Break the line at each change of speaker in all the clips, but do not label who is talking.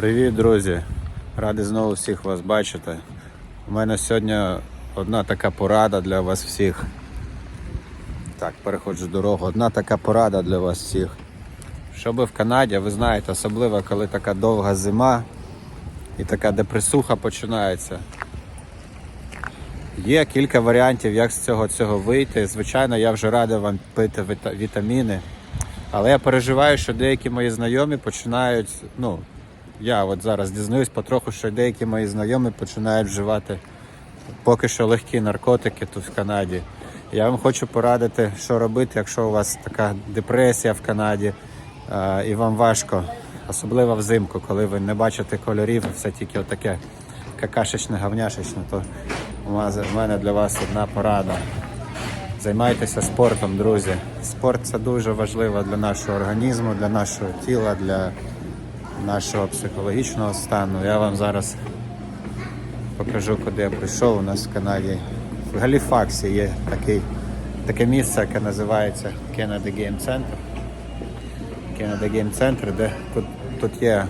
Привіт, друзі! Радий знову всіх вас бачити. У мене сьогодні одна така порада для вас всіх. Так, переходжу дорогу. Одна така порада для вас всіх. Що ви в Канаді, ви знаєте, особливо коли така довга зима і така депресуха починається. Є кілька варіантів, як з цього цього вийти. Звичайно, я вже радий вам пити віта- вітаміни. Але я переживаю, що деякі мої знайомі починають. Ну, я от зараз дізнаюсь потроху, що деякі мої знайомі починають вживати поки що легкі наркотики тут в Канаді. Я вам хочу порадити, що робити, якщо у вас така депресія в Канаді е, і вам важко, особливо взимку, коли ви не бачите кольорів, все тільки отаке какашечне, говняшечне, то у мене для вас одна порада. Займайтеся спортом, друзі. Спорт це дуже важливо для нашого організму, для нашого тіла, для нашого психологічного стану. Я вам зараз покажу, куди я прийшов. У нас в Канаді. В Галіфаксі є такий, таке місце, яке називається Canada Game Center. Canada Game Center, де тут, тут є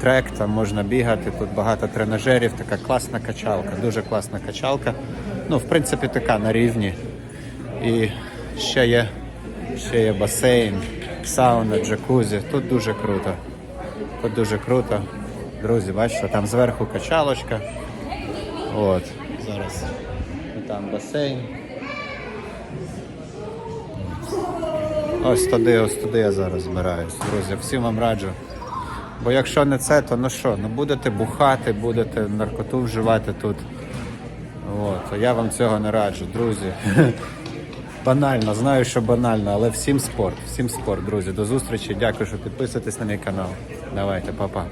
трек, там можна бігати, тут багато тренажерів, така класна качалка, дуже класна качалка. Ну, в принципі, така на рівні. І ще є, ще є басейн, сауна, джакузі. Тут дуже круто. Тут дуже круто. Друзі, бачите, там зверху качалочка. От, зараз. Там басейн. Ось туди, ось туди я зараз збираюсь. Друзі, всім вам раджу. Бо якщо не це, то ну що, ну будете бухати, будете наркоту вживати тут. От, я вам цього не раджу, друзі. Банально, знаю, що банально, але всім спорт, всім спорт, друзі. До зустрічі. Дякую, що підписуєтесь на мій канал. Давайте, па-па.